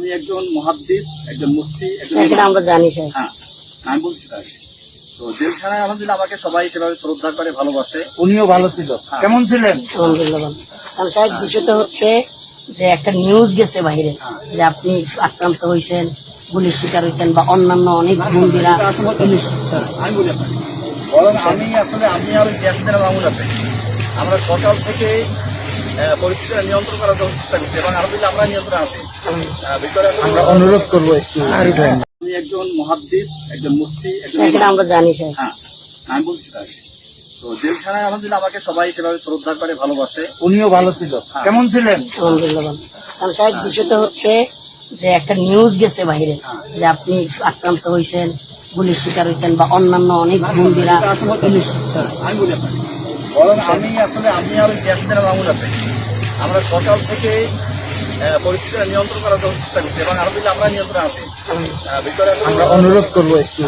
আমি একজন মহাদ্দিস একজন মুফতি একজন আমরা জানি স্যার। হ্যাঁ আমি বলছি তো জেলখানায় আলহামদুলিল্লাহ আমাকে সবাই সেভাবে শ্রদ্ধা করে ভালোবাসে। উনিও ভালো ছিল। হ্যাঁ। কেমন ছিলেন? আলহামদুলিল্লাহ। কারণ সাহেব বিষয়টা হচ্ছে যে একটা নিউজ গেছে বাইরে যে আপনি আক্রান্ত হয়েছেন গুলির শিকার হয়েছেন বা অন্যান্য অনেক বন্দিরা আমি বলি আপনাকে বরং আমি আসলে আমি আর মামুন আছে। আমরা সকাল থেকে পরিস্থিতিটা নিয়ন্ত্রণ করার চেষ্টা করছি এবং আলহামদুলিল্লাহ আমরা নিয়ন্ত্রণে আছি। ভিতরে আমরা অনুরোধ করব একটু। একজন মহাদ্দিস একজন মুফতি একজন আমরা জানি হ্যাঁ আমি বলছি তো জেলখানায় আলহামদুলিল্লাহ আমাকে সবাই সেভাবে শ্রদ্ধা করে ভালোবাসে। উনিও ভালো ছিল। হ্যাঁ। কেমন ছিলেন? আলহামদুলিল্লাহ কারণ সাহেব বিষয়টা হচ্ছে যে একটা নিউজ গেছে বাইরে যে আপনি আক্রান্ত হয়েছেন গুলির শিকার হয়েছেন বা অন্যান্য অনেক বন্দিরা পুলিশ আমি বলি বরং আমি আসলে আমি আর ইয়াসিনের মামুন আছে। আমরা সকাল থেকে পরিস্থিতিটা নিয়ন্ত্রণ করার জন্য চেষ্টা করছি এবং আরও আমরা নিয়ন্ত্রণ আছি। ভিতরে আমরা অনুরোধ করব একটু।